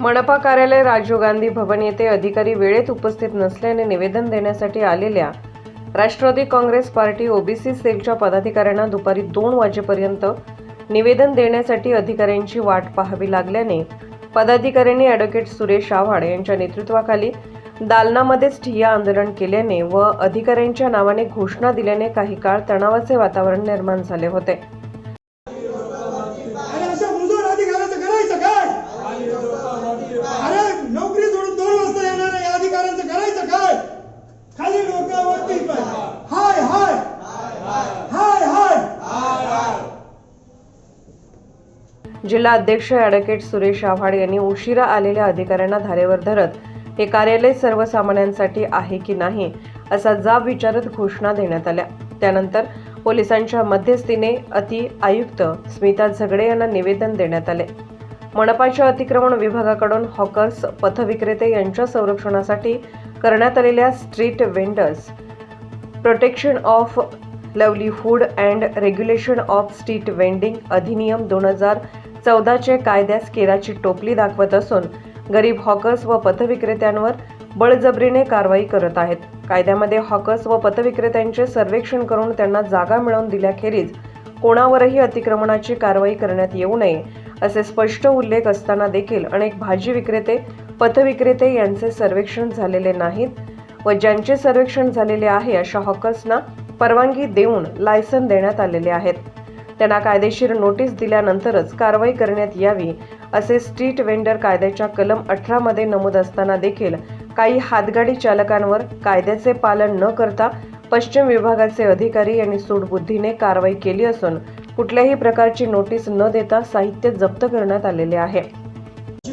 मनपा कार्यालय राजीव गांधी भवन येथे अधिकारी वेळेत उपस्थित नसल्याने निवेदन देण्यासाठी आलेल्या राष्ट्रवादी काँग्रेस पार्टी ओबीसी सेलच्या पदाधिकाऱ्यांना दुपारी दोन वाजेपर्यंत निवेदन देण्यासाठी अधिकाऱ्यांची वाट पाहावी लागल्याने पदाधिकाऱ्यांनी ॲडव्होकेट सुरेश आव्हाड यांच्या नेतृत्वाखाली दालनामध्येच ठिय्या आंदोलन केल्याने व अधिकाऱ्यांच्या नावाने घोषणा दिल्याने काही काळ तणावाचे वातावरण निर्माण झाले होते अरे अशा मुजोर अधिकाऱ्याचं करायचं काय अरे नोकरी सोडून दोन वाजता येणाऱ्या या अधिकाऱ्यांचं करायचं काय खाली डोक्यावरती पाय हाय हाय हाय हाय जिल्हा अध्यक्ष ॲडव्होकेट सुरेश आव्हाड यांनी उशिरा आलेल्या अधिकाऱ्यांना धारेवर धरत हे कार्यालय सर्वसामान्यांसाठी आहे की नाही? असा जाब विचारत घोषणा देण्यात आल्या. त्यानंतर पोलिसांच्या मध्यस्थीने अति आयुक्त स्मिता झगडे यांना निवेदन देण्यात आले. मनपाच्या अतिक्रमण विभागाकडून हॉकर्स पथविक्रेते यांच्या संरक्षणासाठी करण्यात आलेल्या street vendors protection of livelihood and regulation of street vending अधिनियम दोन हजार चौदाचे कायद्यास केराची टोपली दाखवत असून गरीब हॉकर्स व पथविक्रेत्यांवर बळजबरीने कारवाई करत आहेत. कायद्यामध्ये हॉकर्स व पथविक्रेत्यांचे सर्वेक्षण करून त्यांना जागा मिळवून दिल्याखेरीज कोणावरही अतिक्रमणाची कारवाई करण्यात येऊ नये असे स्पष्ट उल्लेख असताना देखील अनेक भाजी विक्रेते पथविक्रेते यांचे सर्वेक्षण झालेले नाहीत व ज्यांचे सर्वेक्षण झालेले आहे अशा हॉकर्सना परवानगी देऊन लायसन देण्यात आलेले आहेत. त्यांना कायदेशीर नोटीस दिल्यानंतरच कारवाई करण्यात यावी असे स्ट्रीट वेंडर कायद्याच्या कलम अठरामध्ये नमूद असताना देखील काही हातगाडी चालकांवर कायद्याचे पालन न करता पश्चिम विभागाचे अधिकारी यांनी सूडबुद्धीने कारवाई केली असून कुठल्याही प्रकारची नोटीस न देता साहित्य जप्त करण्यात आलेले आहे.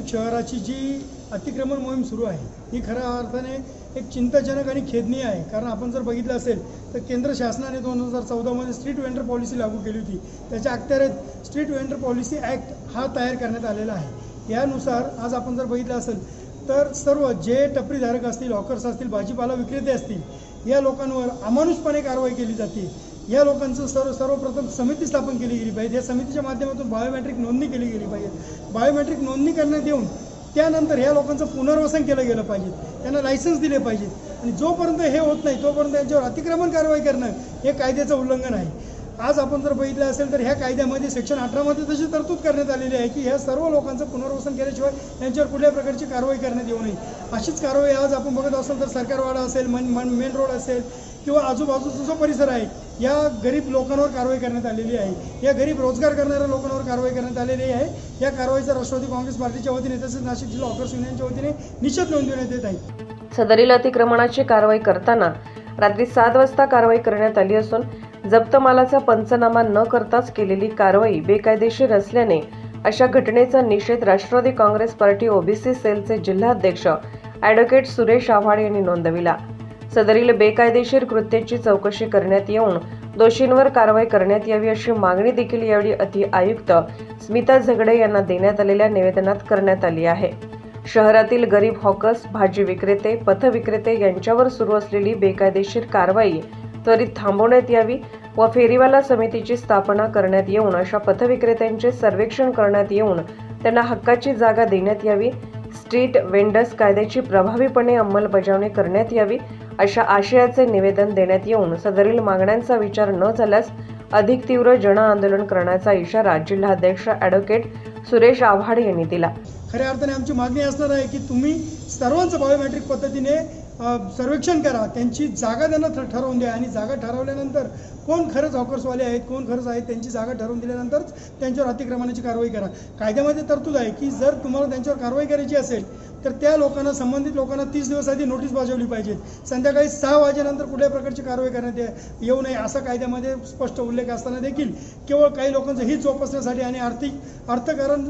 शहराची जी अतिक्रमण मोहीम सुरू आहे. ही खऱ्या अर्थाने एक चिंताजनक आणि खेदनीय आहे. कारण आपण जर बघितलं असेल तर केंद्र शासनाने दोन हजार चौदामध्ये स्ट्रीट वेंडर पॉलिसी लागू केली होती. त्याच्या अखत्यारीत स्ट्रीट वेंडर पॉलिसी ॲक्ट हा तयार करण्यात आलेला आहे. यानुसार आज आपण जर बघितलं असेल तर सर्व जे टपरीधारक असतील लॉकर्स असतील भाजीपाला विक्रेते असतील या लोकांवर अमानुषपणे कारवाई केली जाते. या लोकांचं सर्व सर्वप्रथम समिती स्थापन केली गेली पाहिजे. या समितीच्या माध्यमातून बायोमेट्रिक नोंदणी केली गेली पाहिजे. बायोमेट्रिक नोंदणी करण्यात येऊन त्यानंतर ह्या लोकांचं पुनर्वसन केलं गेलं पाहिजे. त्यांना लायसन्स दिले पाहिजेत. आणि जोपर्यंत हे होत नाही तोपर्यंत यांच्यावर अतिक्रमण कारवाई करणं हे कायद्याचं उल्लंघन आहे. आज आपण जर बघितलं असेल तर ह्या कायद्यामध्ये सेक्शन अठरामध्ये तशी तरतूद करण्यात आलेली आहे की ह्या सर्व लोकांचं पुनर्वसन केल्याशिवाय यांच्यावर कुठल्या प्रकारची कारवाई करण्यात येऊ नये. अशीच कारवाई आज आपण बघत असाल तर सरकारवाडा असेल मन मन मेन रोड असेल किंवा आजूबाजूचा जो परिसर आहे या गरीब लोकांवर कारवाई करण्यात आलेली आहे. या गरीब रोजगार करणाऱ्या लोकांवर कारवाई करण्यात आलेली आहे. या कारवाईचा राष्ट्रवादी काँग्रेस पार्टीच्या वतीने तसेच नाशिक जिल्हा ऑफर्स युनियनच्या वतीने निषेध नोंदवण्यात येत आहे. सदरील अतिक्रमणाची कारवाई करताना रात्री सात वाजता कारवाई करण्यात आली असून जप्त मालाचा पंचनामा न करताच केलेली कारवाई बेकायदेशीर असल्याने अशा घटनेचा निषेध राष्ट्रवादी काँग्रेस पार्टी ओबीसी सेलचे जिल्हाध्यक्ष ॲडव्होकेट सुरेश आव्हाड यांनी नोंदविला. सदरील बेकायदेशीर कृत्याची चौकशी करण्यात येऊन दोषींवर कारवाई करण्यात यावी अशी मागणी देखील यावेळी अति आयुक्त स्मिता झगडे यांना देण्यात आलेल्या निवेदनात करण्यात आली आहे. शहरातील गरीब हॉकर्स भाजी विक्रेते पथविक्रेते यांच्यावर सुरू असलेली बेकायदेशीर कारवाई त्वरित थांबवण्यात यावी व फेरीवाला समितीची स्थापना करण्यात येऊन अशा पथविक्रेत्यांचे सर्वेक्षण करण्यात येऊन त्यांना हक्काची जागा देण्यात यावी. स्ट्रीट वेंडर्स कायद्याची प्रभावीपणे अंमलबजावणी करण्यात यावी अशा आशयाचे निवेदन देण्यात येऊन सदरील मागण्यांचा विचार न झाल्यास अधिक तीव्र जन आंदोलन करण्याचा इशारा जिल्हाध्यक्ष ॲडव्होकेट सुरेश आव्हाड यांनी दिला. खऱ्या अर्थाने आमची मागणी असणार आहे की तुम्ही सर्वांचं बायोमेट्रिक पद्धतीने सर्वेक्षण करा. त्यांची जागा त्यांना ठरवून द्या. आणि जागा ठरवल्यानंतर कोण खरंच हॉकर्सवाले आहेत कोण खरंच आहेत त्यांची जागा ठरवून दिल्यानंतरच त्यांच्यावर अतिक्रमणाची कारवाई करा. कायद्यामध्ये तरतूद आहे की जर तुम्हाला त्यांच्यावर कारवाई करायची असेल तर त्या लोकांना संबंधित लोकांना तीस दिवस आधी नोटीस बजावली पाहिजे. संध्याकाळी सहा वाजेनंतर कुठल्या प्रकारची कारवाई करण्यात येऊ नये असा कायद्यामध्ये स्पष्ट उल्लेख असताना देखील केवळ काही लोकांचं हित जोपासण्यासाठी आणि आर्थिक अर्थकारण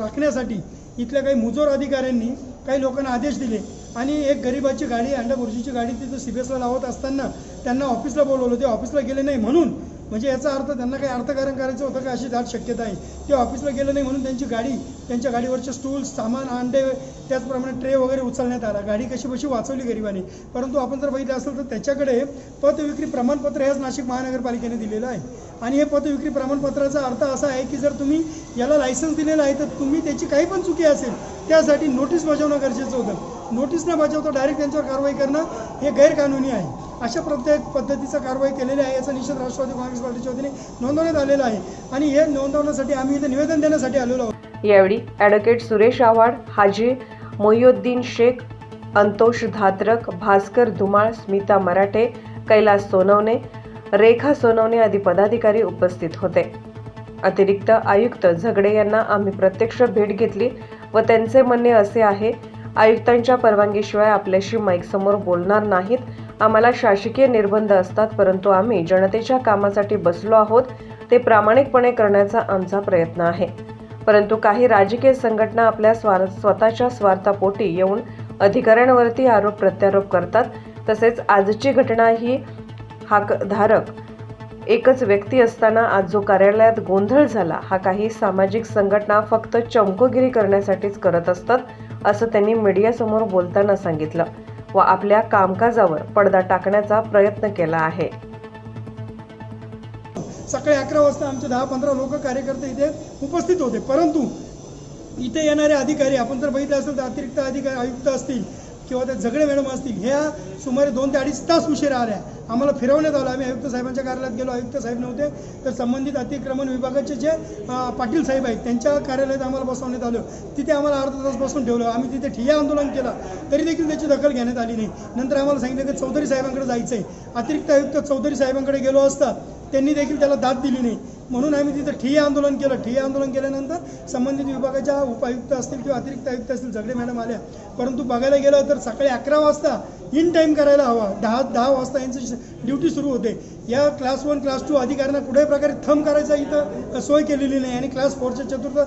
राखण्यासाठी इथल्या काही मुजोर अधिकाऱ्यांनी काही लोकांना आदेश दिले. आणि एक गरिबाची गाडी अंडा बुर्जीची गाडी तिथं सी बी एसला लावत असताना त्यांना ऑफिसला बोलवलं. ते ऑफिसला गेले नाही म्हणून म्हणजे याचा अर्थ त्यांना काही अर्थकारण करायचं होतं का अशी दाट शक्यता आहे? ते ऑफिसला गेलं नाही म्हणून त्यांची गाडी त्यांच्या गाडीवरचे स्टूल सामान अंडे त्याचप्रमाणे ट्रे वगैरे उचलण्यात आला. गाडी कशी कशी वाचवली गरिबाने? परंतु आपण जर बघितलं असेल तर त्याच्याकडे पतविक्री प्रमाणपत्र हेच नाशिक महानगरपालिकेने दिलेलं आहे. आणि हे पतविक्री प्रमाणपत्राचा अर्थ असा आहे की जर तुम्ही याला लायसन्स दिलेलं आहे तर तुम्ही त्याची काही पण चुकी असेल त्यासाठी नोटीस बजावणं गरजेचं होतं. नोटीस न बजावता डायरेक्ट त्यांच्यावर कारवाई करणं हे गैरकानूनी आहे. अशा प्रत्येक पद्धतीचं कारवाई केलेली आहे याचा निषेध राष्ट्रवादी काँग्रेस पार्टीच्या वतीने नोंदवण्यात आलेला आहे. आणि हे नोंदवण्यासाठी आम्ही इथे निवेदन देण्यासाठी आलेलो आहोत. यावेळी ॲडव्होकेट सुरेश आव्हाड हाजी मोहिउद्दीन शेख अंतोष धात्रक भास्कर धुमाळ स्मिता मराठे कैलास सोनवणे रेखा सोनवणे आदी पदाधिकारी उपस्थित होते. अतिरिक्त आयुक्त झगडे यांना आम्ही प्रत्यक्ष भेट घेतली व त्यांचे म्हणणे असे आहे आयुक्तांच्या परवानगीशिवाय आपल्याशी माईकसमोर बोलणार नाहीत आम्हाला शासकीय निर्बंध असतात परंतु आम्ही जनतेच्या कामासाठी बसलो आहोत ते प्रामाणिकपणे करण्याचा आमचा प्रयत्न आहे. परंतु काही राजकीय संघटना आपल्या स्वार स्वतःच्या स्वार्थापोटी येऊन अधिकाऱ्यांवरती आरोप प्रत्यारोप करतात. तसेच आजची घटना ही हाकधारक एकच व्यक्ती असताना आज जो कार्यालयात गोंधळ झाला हा काही सामाजिक संघटना फक्त चमकोगिरी करण्यासाठीच करत असतात असं त्यांनी मीडियासमोर बोलताना सांगितलं. व आपल्या कामकाजावर पडदा टाकण्याचा प्रयत्न केला आहे. सकाळी अकरा वाजता आमचे दहा पंधरा लोक कार्यकर्ते इथे उपस्थित होते. परंतु इथे येणारे अधिकारी आपण जर बघितलं असेल तर अतिरिक्त अधिकारी आयुक्त असतील किंवा त्या झगडे मॅडम असतील ह्या सुमारे दोन ते अडीच तास उशिरा आल्या. आम्हाला फिरवण्यात आलं. आम्ही आयुक्त साहेबांच्या कार्यालयात गेलो. आयुक्त साहेब नव्हते. तर संबंधित अतिक्रमण विभागाचे जे पाटील साहेब आहेत त्यांच्या कार्यालयात आम्हाला बसवण्यात आलं. तिथे आम्हाला अर्धा तास बसून ठेवलं. आम्ही तिथे ठिय्या आंदोलन केलं. तरी देखील त्याची दखल घेण्यात आली नाही. नंतर आम्हाला सांगितलं की चौधरी साहेबांकडे जायचं आहे अतिरिक्त आयुक्त चौधरी साहेबांकडे गेलो असता त्यांनी देखील त्याला दाद दिली नाही. म्हणून आम्ही तिथं ठिय्या आंदोलन केलं. ठिय्या आंदोलन केल्यानंतर संबंधित विभागाच्या उपायुक्त असतील किंवा अतिरिक्त आयुक्त असतील झगडे मॅडम आल्या. परंतु बघायला गेलं तर सकाळी अकरा वाजता इन टाईम करायला हवा. दहा दहा वाजता यांची ड्युटी सुरू होते. या क्लास वन क्लास टू अधिकाऱ्यांना कुठल्याही प्रकारे थंब करायचा इथं सोय केलेली नाही. आणि क्लास फोरच्या चतुर्थ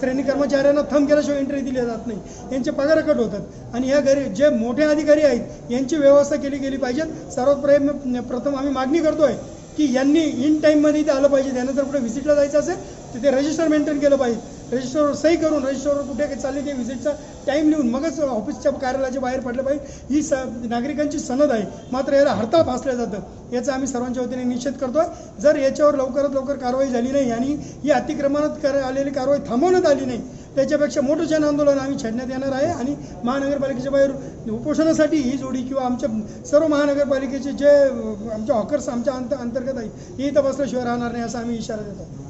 श्रेणी कर्मचाऱ्यांना थंब केल्याशिवाय एंट्री दिली जात नाही. यांचे पगार कट होतात. आणि या घरी जे मोठे अधिकारी आहेत यांची व्यवस्था केली गेली पाहिजेत सर्वात प्रयत्न प्रथम आम्ही मागणी करतोय की यांनी इन टाईममध्ये इथे आलं पाहिजे. त्यांना जर कुठे व्हिजिटला जायचं असेल तर ते रजिस्टर मेंटेन केलं पाहिजे. रजिस्टरवर सही करून रजिस्टरवर कुठे काही चालली ते व्हिजिटचा टाईम लिहून मगच ऑफिसच्या कार्यालयाच्या बाहेर पडलं पाहिजे. ही स नागरिकांची सनद आहे. मात्र याला हरताळ फासलं जातं. याचा आम्ही सर्वांच्या वतीने निषेध करतोय. जर याच्यावर लवकरात लवकर कारवाई झाली नाही आणि ही अतिक्रमणात कर आलेली कारवाई थांबवण्यात आली नाही त्याच्यापेक्षा मोठं जन आंदोलन आम्ही छेडण्यात येणार आहे आणि महानगरपालिकेच्या बाहेर उपोषणासाठी ही जोडी किंवा आमच्या सर्व महानगरपालिकेचे जे आमच्या हॉकर्स आमच्या अंत अंतर्गत आहे ही तपासल्याशिवाय राहणार नाही असा आम्ही इशारा देतो.